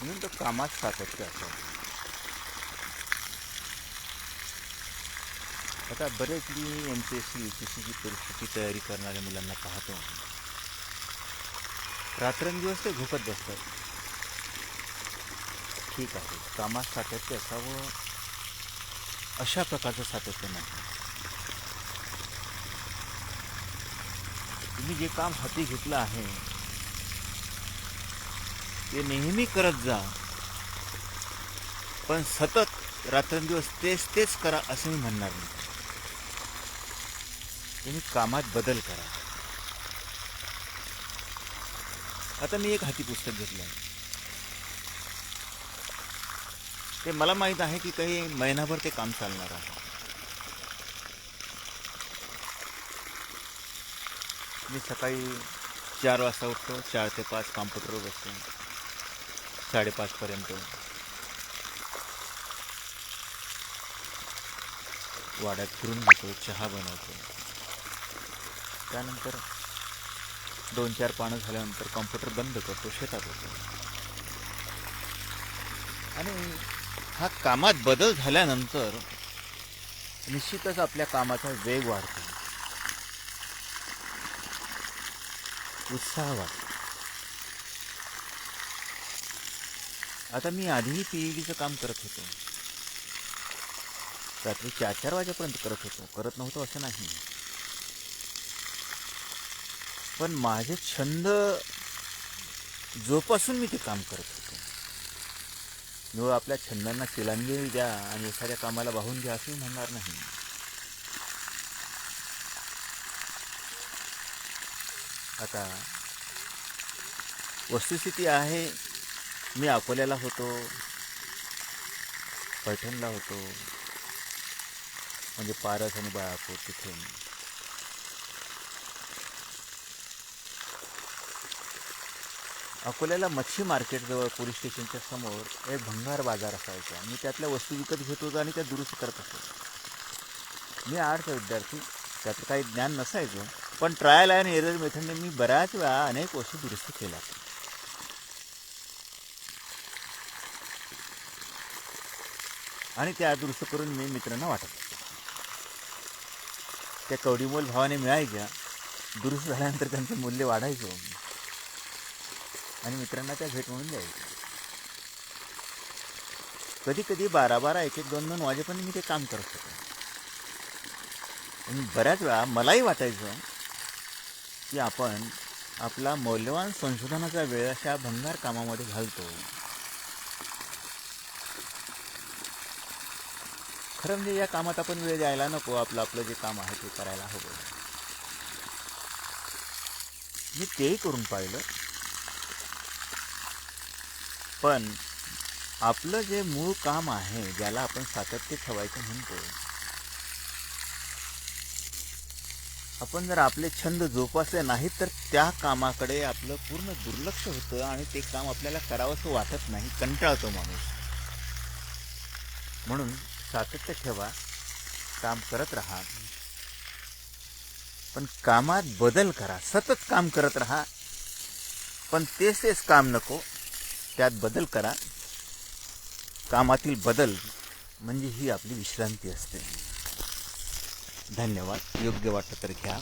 म्हणून तो कामात सातत्य असावं आता बरेच मी M P S C U P C ची परीक्षेची तयारी करणाऱ्या मुलांना पाहतो. रात्रंदिवस ते झोपत बसतात. ठीक आहे कामात सातत्य असावं. अशा प्रकारचं सातत्य नाही. तुम्ही जे काम हाती घेतलं आहे ते नेहमी करत जा. पण सतत रात्रंदिवस तेच तेच करा असं मी म्हणणार नाही. तुम्ही कामात बदल करा. आता मी एक हाती पुस्तक घेतलं. आहे ते मला माहीत आहे की काही महिनाभर ते काम चालणार आहे. मी सकाळी चार वाजता उठतो चार ते पाच कॉम्प्युटरवर बसतो. साडेपाचपर्यंत वाड्यात फिरून घेतो चहा बनवतो. त्यानंतर दोन चार पानं झाल्यानंतर कॉम्प्युटर बंद करतो शेतात होतो. आणि हा कामात बदल झाल्यानंतर निश्चितच आपल्या कामाचा वेग वाढतो. उत्साह वाढतो. आता मी आधीही पी ई डीचं काम करत होतो. रात्री चार चार वाजेपर्यंत करत होतो. करत नव्हतो असं नाही. पण माझे छंद जोपासून मी ते काम करत होतो. निवळ आपल्या छंदांना तिलांजली द्या आणि एखाद्या कामाला वाहून घ्या असंही म्हणणार नाही. आता वस्तुस्थिती आहे मी अकोल्याला होतो. पैठणला होतो. म्हणजे पारस आणि बाळापूर तिथे अकोल्याला मच्छी मार्केटजवळ पोलीस स्टेशनच्या समोर एक भंगार बाजार असायचा. मी त्यातल्या वस्तू विकत घेत होतो आणि त्या दुरुस्त करत असतो. मी आर्टचा विद्यार्थी. त्याचं काही ज्ञान नसायचं. पण ट्रायल आणि एरर मेथडने मी बऱ्याच वेळा अनेक वस्तू दुरुस्त केल्या. आणि त्या दुरुस्त करून मी मित्रांना वाटत होतो. त्या कवडीमोल भावाने मिळायच्या. दुरुस्त झाल्यानंतर त्यांचं मूल्य वाढायचं आणि मित्रांना त्या भेट म्हणून द्यायचं. कधी कधी बारा बारा एक एक दोन दोन वाजेपर्यंत मी ते काम करत होतो. आणि बऱ्याच वेळा मलाही वाटायचं की आपण आपला मौल्यवान संशोधनाचा वेळ अशा भंगार कामामध्ये घालतो. खरं म्हणजे या कामात आपण वेळ द्यायला नको. आपलं आपलं जे काम आहे ते करायला हवं. मी तेही करून पाहिलं. पण आपलं जे मूळ काम आहे ज्याला आपण सातत्य ठेवायचं म्हणतो आपण जर आपले छंद जोपासले नाहीत तर त्या कामाकडे आपलं पूर्ण दुर्लक्ष होतं आणि ते काम आपल्याला करावंसं वाटत नाही कंटाळतो माणूस. म्हणून सातत्य ठेवा काम करत राहा. पण कामात बदल करा. सतत काम करत राहा. पण तेच तेच काम नको. त्यात बदल करा. कामातील बदल म्हणजे ही आपली विश्रांती असते. धन्यवाद. योग्य वाटलं तर घ्या.